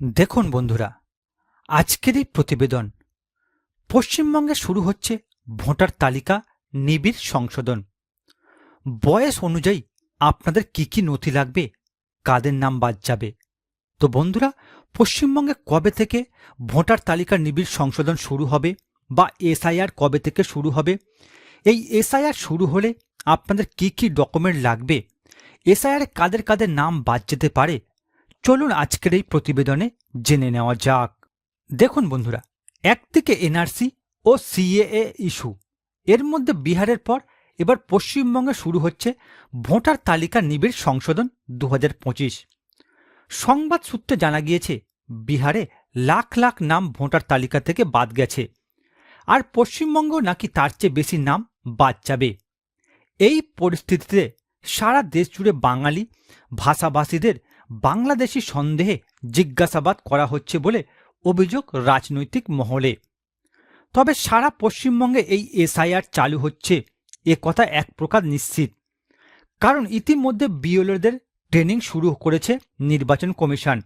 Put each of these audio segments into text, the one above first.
দেখুন বন্ধুরা, আজকের এই প্রতিবেদন পশ্চিমবঙ্গে শুরু হচ্ছে ভোটার তালিকা নিবিড় সংশোধন। বয়স অনুযায়ী আপনাদের কি কি নথি লাগবে, কাদের নাম বাদ যাবে? তো বন্ধুরা, পশ্চিমবঙ্গে কবে থেকে ভোটার তালিকার নিবিড় সংশোধন শুরু হবে বা এসআইআর কবে থেকে শুরু হবে? এই এসআইআর শুরু হলে আপনাদের কি কি ডকুমেন্ট লাগবে? এসআইআর কাদের কাদের নাম বাদ যেতে পারে? চলুন আজকের এই প্রতিবেদনে জেনে নেওয়া যাক। দেখুন বন্ধুরা, একদিকে এনআরসি ও সিএএ ইস্যু। এর মধ্যে বিহারের পর এবার পশ্চিমবঙ্গে শুরু হচ্ছে ভোটার তালিকা নিবিড় সংশোধন দু হাজার পঁচিশ। সংবাদ সূত্রে জানা গিয়েছে, বিহারে লাখ লাখ নাম ভোটার তালিকা থেকে বাদ গেছে। আর পশ্চিমবঙ্গ নাকি তার চেয়ে বেশি নাম বাদ যাবে। এই পরিস্থিতিতে সারা দেশ জুড়ে বাঙালি, ভাষাভাষীদের বাংলাদেশি সন্দেহে জিজ্ঞাসাবাদ করা হচ্ছে বলে অভিযোগ রাজনৈতিক মহলে। তবে সারা পশ্চিমবঙ্গে এই এসআইআর চালু হচ্ছে। এ কথা এক প্রকার নিশ্চিত। কারণ ইতিমধ্যে বিএলওদের ট্রেনিং শুরু করেছে নির্বাচন কমিশন।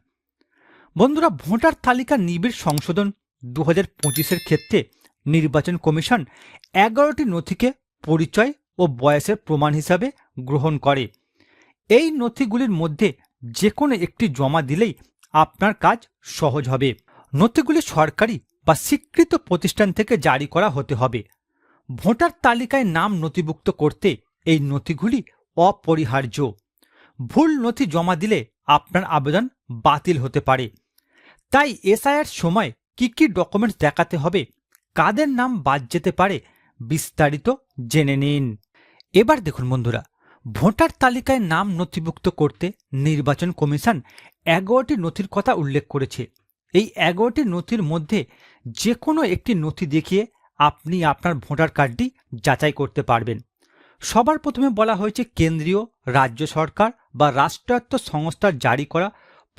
বন্ধুরা, ভোটার তালিকা নিবিড় সংশোধন দু হাজার পঁচিশের ক্ষেত্রে নির্বাচন কমিশন এগারোটি নথিকে পরিচয় ও বয়সের প্রমাণ হিসাবে গ্রহণ করে। এই নথিগুলির মধ্যে যে কোনো একটি জমা দিলেই আপনার কাজ সহজ হবে। নথিগুলি সরকারি বা স্বীকৃত প্রতিষ্ঠান থেকে জারি করা হতে হবে। ভোটার তালিকায় নাম নথিভুক্ত করতে এই নথিগুলি অপরিহার্য। ভুল নথি জমা দিলে আপনার আবেদন বাতিল হতে পারে। তাই এসআইয়ের সময় কি কি ডকুমেন্টস দেখাতে হবে, কাদের নাম বাদ যেতে পারে, বিস্তারিত জেনে নিন। এবার দেখুন বন্ধুরা ভোটার তালিকায় নাম নথিভুক্ত করতে নির্বাচন কমিশন এগারোটি নথির কথা উল্লেখ করেছে। এই এগারোটি নথির মধ্যে যে কোনো একটি নথি দেখিয়ে আপনি আপনার ভোটার কার্ডটি যাচাই করতে পারবেন। সবার প্রথমে বলা হয়েছে কেন্দ্রীয়, রাজ্য সরকার বা রাষ্ট্রায়ত্ত সংস্থার জারি করা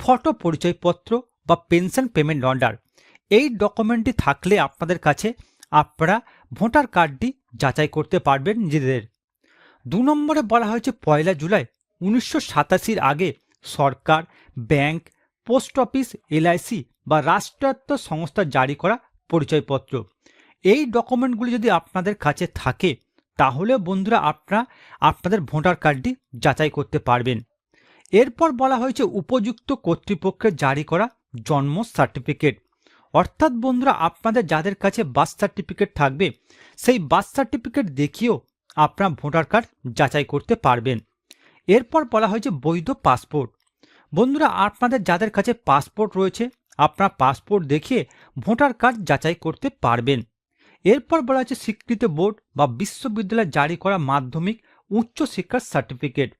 ফটো পরিচয়পত্র বা পেনশন পেমেন্ট অর্ডার। এই ডকুমেন্টটি থাকলে আপনাদের কাছে আপনারা ভোটার কার্ডটি যাচাই করতে পারবেন নিজেদের। দু নম্বরে বলা হয়েছে পয়লা জুলাই, উনিশশো সাতাশির আগে সরকার, ব্যাংক, পোস্ট অফিস এলআইসি বা রাষ্ট্রায়ত্ত সংস্থা জারি করা পরিচয়পত্র। এই ডকুমেন্টগুলি যদি আপনাদের কাছে থাকে, তাহলে বন্ধুরা আপনারা আপনাদের ভোটার কার্ডটি যাচাই করতে পারবেন। এরপর বলা হয়েছে উপযুক্ত কর্তৃপক্ষের জারি করা জন্ম সার্টিফিকেট। অর্থাৎ বন্ধুরা, আপনাদের যাদের কাছে বার্থ সার্টিফিকেট থাকবে, সেই বার্থ সার্টিফিকেট দেখিয়েও আপনার ভোটার কার্ড যাচাই করতে পারবেন। এরপর বলা হয়েছে বৈধ পাসপোর্ট। বন্ধুরা, আপনাদের যাদের কাছে পাসপোর্ট রয়েছে, আপনার পাসপোর্ট দেখিয়ে ভোটার কার্ড যাচাই করতে পারবেন। এরপর বলা হয়েছে স্বীকৃত বোর্ড বা বিশ্ববিদ্যালয় জারি করা মাধ্যমিক উচ্চ শিক্ষার সার্টিফিকেট।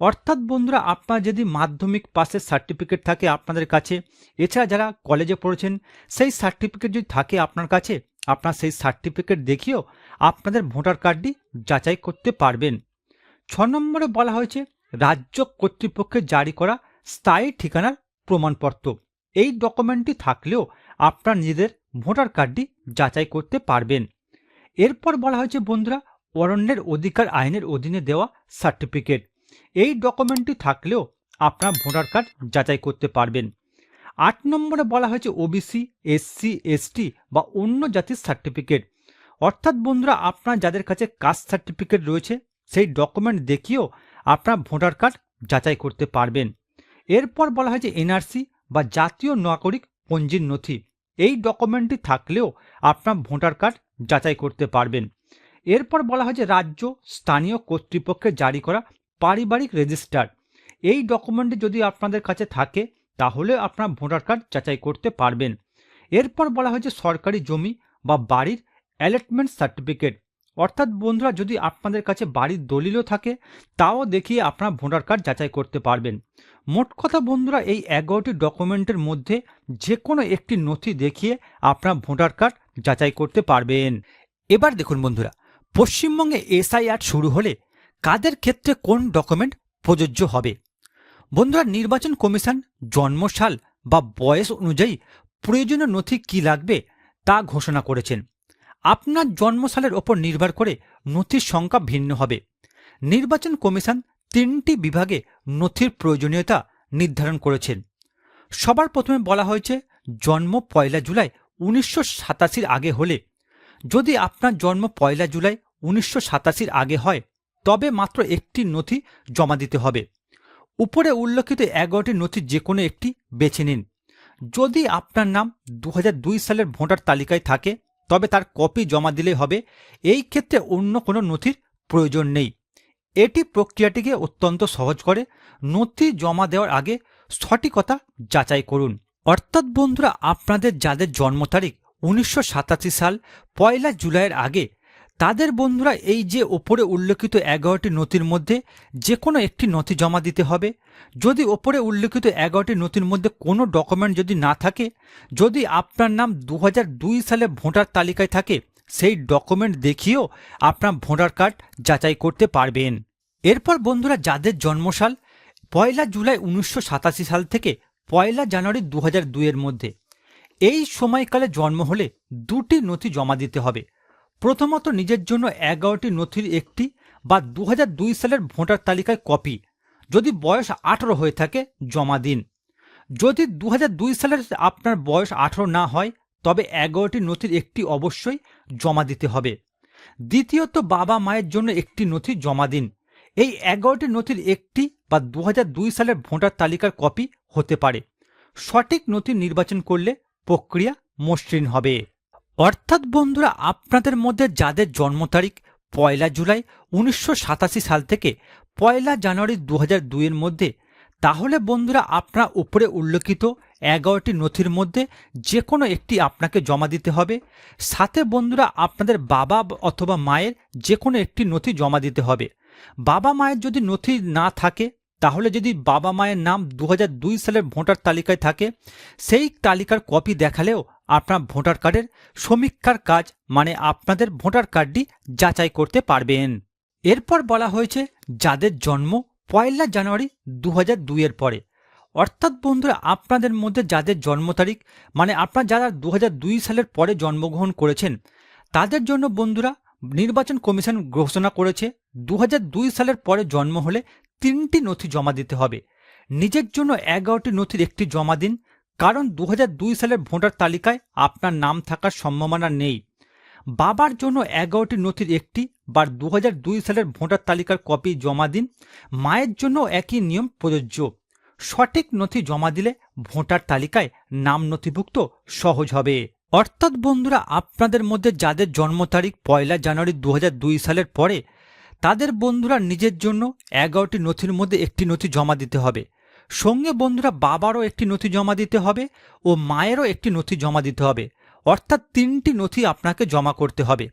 অর্থাৎ বন্ধুরা, আপনার যদি মাধ্যমিক পাসের সার্টিফিকেট থাকে আপনাদের কাছে, এছাড়া যারা কলেজে পড়েছেন, সেই সার্টিফিকেট যদি থাকে আপনার কাছে, আপনার সেই সার্টিফিকেট দেখিয়েও আপনাদের ভোটার কার্ডটি যাচাই করতে পারবেন। ছ নম্বরে বলা হয়েছে, রাজ্য কর্তৃপক্ষের জারি করা স্থায়ী ঠিকানার প্রমাণপত্র। এই ডকুমেন্টটি থাকলেও আপনার নিজেদের ভোটার কার্ডটি যাচাই করতে পারবেন। এরপর বলা হয়েছে, বন্ধুরা, অরণ্যের অধিকার আইনের অধীনে দেওয়া সার্টিফিকেট। এই ডকুমেন্টটি থাকলেও আপনার ভোটার কার্ড যাচাই করতে পারবেন। আট নম্বরে বলা হয়েছে, ওবিসি, এসসি, এসটি বা অন্য জাতির সার্টিফিকেট। অর্থাৎ বন্ধুরা, আপনার যাদের কাছে কাস্ট সার্টিফিকেট রয়েছে, সেই ডকুমেন্ট দেখিয়েও আপনার ভোটার কার্ড যাচাই করতে পারবেন। এরপর বলা হয়েছে এনআরসি বা জাতীয় নাগরিক পঞ্জির নথি। এই ডকুমেন্টটি থাকলেও আপনার ভোটার কার্ড যাচাই করতে পারবেন। এরপর বলা হয়েছে রাজ্য, স্থানীয় কর্তৃপক্ষে জারি করা পারিবারিক রেজিস্টার। এই ডকুমেন্টটি যদি আপনাদের কাছে থাকে, তাহলে আপনার ভোটার কার্ড যাচাই করতে পারবেন। এরপর বলা হয়েছে সরকারি জমি বা বাড়ির অ্যালটমেন্ট সার্টিফিকেট। অর্থাৎ বন্ধুরা, যদি আপনাদের কাছে বাড়ির দলিলও থাকে, তাও দেখিয়ে আপনার ভোটার কার্ড যাচাই করতে পারবেন। মোট কথা বন্ধুরা, এই এগারোটি ডকুমেন্টের মধ্যে যে কোনো একটি নথি দেখিয়ে আপনার ভোটার কার্ড যাচাই করতে পারবেন। এবার দেখুন বন্ধুরা, পশ্চিমবঙ্গে এসআইআর শুরু হলে কাদের ক্ষেত্রে কোন ডকুমেন্ট প্রযোজ্য হবে? বন্ধুরা, নির্বাচন কমিশন জন্মসাল বা বয়স অনুযায়ী প্রয়োজনীয় নথি কি লাগবে তা ঘোষণা করেছেন। আপনার জন্মসালের ওপর নির্ভর করে নথির সংখ্যা ভিন্ন হবে। নির্বাচন কমিশন তিনটি বিভাগে নথির প্রয়োজনীয়তা নির্ধারণ করেছেন। সবার প্রথমে বলা হয়েছে, জন্ম পয়লা জুলাই উনিশশো সাতাশির আগে হলে। যদি আপনার জন্ম পয়লা জুলাই উনিশশো সাতাশির আগে হয়, তবে মাত্র একটি নথি জমা দিতে হবে। উপরে উল্লেখিত এগারোটি নথি যে কোনো একটি বেছে নিন। যদি আপনার নাম দু হাজার দুই সালের ভোটার তালিকায় থাকে তবে তার কপি জমা দিলেই হবে। এই ক্ষেত্রে অন্য কোনো নথির প্রয়োজন নেই। এটি প্রক্রিয়াটিকে অত্যন্ত সহজ করে। নথি জমা দেওয়ার আগে সঠিকতা যাচাই করুন। অর্থাৎ বন্ধুরা, আপনাদের যাদের জন্ম তারিখ উনিশশো সাতাশি সাল, পয়লা জুলাইয়ের আগে তাদের বন্ধুরা এই যে ওপরে উল্লেখিত এগারোটি নথির মধ্যে যে কোনো একটি নথি জমা দিতে হবে। যদি ওপরে উল্লেখিত এগারোটি নথির মধ্যে কোনো ডকুমেন্ট যদি না থাকে, যদি আপনার নাম দু হাজার দুই সালে ভোটার তালিকায় থাকে, সেই ডকুমেন্ট দেখিয়েও আপনার ভোটার কার্ড যাচাই করতে পারবেন। এরপর বন্ধুরা যাদের জন্মসাল, পয়লা জুলাই উনিশশো সাতাশি সাল থেকে পয়লা জানুয়ারি দু এর মধ্যে। এই সময়কালে জন্ম হলে দুটি নথি জমা দিতে হবে। প্রথমত নিজের জন্য এগারোটি নথির একটি বা দু হাজার দুই সালের ভোটার তালিকায় কপি, যদি বয়স আঠারো হয়ে থাকে, জমা দিন। যদি দু হাজার দুই সালের আপনার বয়স আঠারো না হয়, তবে এগারোটি নথির একটি অবশ্যই জমা দিতে হবে। দ্বিতীয়ত, বাবা মায়ের জন্য একটি নথি জমা দিন। এই এগারোটি নথির একটি বা দু হাজার দুই সালের ভোটার তালিকার কপি হতে পারে। সঠিক নথি নির্বাচন করলে প্রক্রিয়া মসৃণ হবে। অর্থাৎ বন্ধুরা, আপনাদের মধ্যে যাদের জন্ম তারিখ পয়লা জুলাই উনিশশো সাতাশি সাল থেকে পয়লা জানুয়ারি দু এর মধ্যে, তাহলে বন্ধুরা আপনার উপরে উল্লেখিত এগারোটি নথির মধ্যে যে কোনো একটি আপনাকে জমা দিতে হবে। সাথে বন্ধুরা, আপনাদের বাবা অথবা মায়ের যে কোনো একটি নথি জমা দিতে হবে। বাবা মায়ের যদি নথি না থাকে, তাহলে যদি বাবা মায়ের নাম দু হাজার দুই সালের ভোটার তালিকায় থাকে, সেই তালিকার কপি দেখালেও আপনার ভোটার কার্ডের সমীক্ষার কাজ মানে আপনাদের ভোটার কার্ডটি যাচাই করতে পারবেন। এরপর বলা হয়েছে, যাদের জন্ম পয়লা জানুয়ারি দু এর পরে। অর্থাৎ বন্ধুরা, আপনাদের মধ্যে যাদের জন্ম তারিখ মানে আপনার যারা দু হাজার দুই সালের পরে জন্মগ্রহণ করেছেন, তাদের জন্য বন্ধুরা, নির্বাচন কমিশন ঘোষণা করেছে দু হাজার দুই সালের পরে জন্ম হলে তিনটি নথি জমা দিতে হবে। নিজের জন্য এগারোটি নথির একটি জমা দিন কারণ দু হাজার দুই সালের ভোটার তালিকায় আপনার নাম থাকার সম্ভাবনা নেই। বাবার জন্য এগারোটি নথির একটি বা দু হাজার দুই সালের ভোটার তালিকার কপি জমা দিন। মায়ের জন্য একই নিয়ম প্রযোজ্য। সঠিক নথি জমা দিলে ভোটার তালিকায় নাম নথিভুক্ত সহজ হবে। অর্থাৎ বন্ধুরা, আপনাদের মধ্যে যাদের জন্ম তারিখ পয়লা জানুয়ারি দু হাজার দুই সালের পরে, তাদের বন্ধুরা নিজের জন্য এগারোটি নথির মধ্যে একটি নথি জমা দিতে হবে। সঙ্গে বন্ধুরা বাবারও একটি নথি জমা দিতে হবে ও মায়েরও একটি নথি জমা দিতে হবে। অর্থাৎ তিনটি নথি আপনাকে জমা করতে হবে।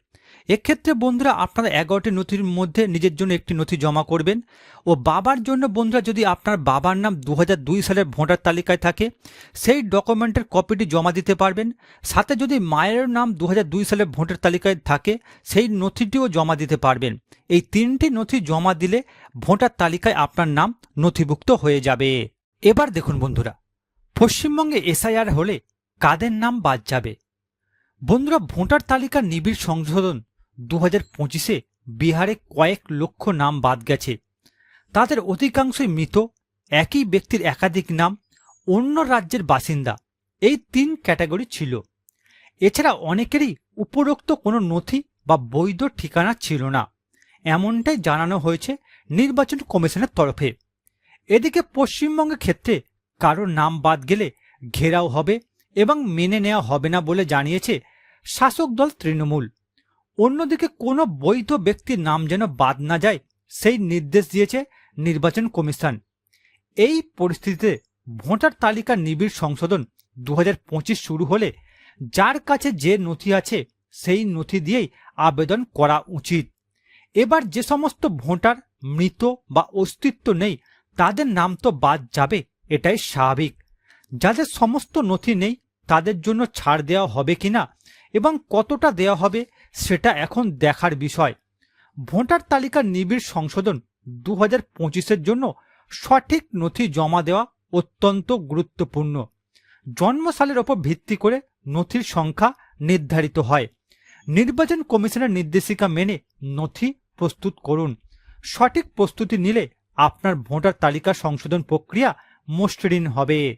এক্ষেত্রে বন্ধুরা আপনারা এগারোটি নথির মধ্যে নিজের জন্য একটি নথি জমা করবেন ও বাবার জন্য বন্ধুরা যদি আপনার বাবার নাম দু হাজার দুই সালের ভোটার তালিকায় থাকে, সেই ডকুমেন্টের কপিটি জমা দিতে পারবেন। সাথে যদি মায়ের নাম দু হাজার দুই সালের ভোটার তালিকায় থাকে, সেই নথিটিও জমা দিতে পারবেন। এই তিনটি নথি জমা দিলে ভোটার তালিকায় আপনার নাম নথিভুক্ত হয়ে যাবে। এবার দেখুন বন্ধুরা, পশ্চিমবঙ্গে এসআইআর হলে কাদের নাম বাদ যাবে? বন্ধুরা, ভোটার তালিকার নিবিড় সংশোধন দু হাজার পঁচিশে বিহারে কয়েক লক্ষ নাম বাদ গেছে। তাদের অধিকাংশই মৃত, একই ব্যক্তির একাধিক নাম, অন্য রাজ্যের বাসিন্দা। এই তিন ক্যাটাগরি ছিল। এছাড়া অনেকেরই উপরোক্ত কোনো নথি বা বৈধ ঠিকানা ছিল না। এমনটাই জানানো হয়েছে নির্বাচন কমিশনের তরফে। এদিকে পশ্চিমবঙ্গের ক্ষেত্রে কারোর নাম বাদ গেলে ঘেরাও হবে এবং মেনে নেওয়া হবে না বলে জানিয়েছে শাসক দল তৃণমূল। অন্যদিকে কোনো বৈধ ব্যক্তির নাম যেন বাদ না যায়, সেই নির্দেশ দিয়েছে নির্বাচন কমিশন। এই পরিস্থিতিতে ভোটার তালিকা নিবিড় সংশোধন দু হাজার পঁচিশ শুরু হলে যার কাছে যে নথি আছে, সেই নথি দিয়েই আবেদন করা উচিত। এবার যে সমস্ত ভোটার মৃত বা অস্তিত্ব নেই, তাদের নাম তো বাদ যাবে, এটাই স্বাভাবিক। যাদের সমস্ত নথি নেই, তাদের জন্য ছাড় দেওয়া হবে কিনা এবং কতটা দেওয়া হবে সেটা এখন দেখার বিষয়। ভোটার তালিকার নিবিড় সংশোধন দু হাজার জন্য সঠিক নথি জমা দেওয়া অত্যন্ত গুরুত্বপূর্ণ। জন্মসালের ওপর ভিত্তি করে নথির সংখ্যা নির্ধারিত হয়। নির্বাচন কমিশনের নির্দেশিকা মেনে নথি প্রস্তুত করুন। সঠিক প্রস্তুতি নিলে আপনার ভোটার তালিকা সংশোধন প্রক্রিয়া মসৃণ হবে।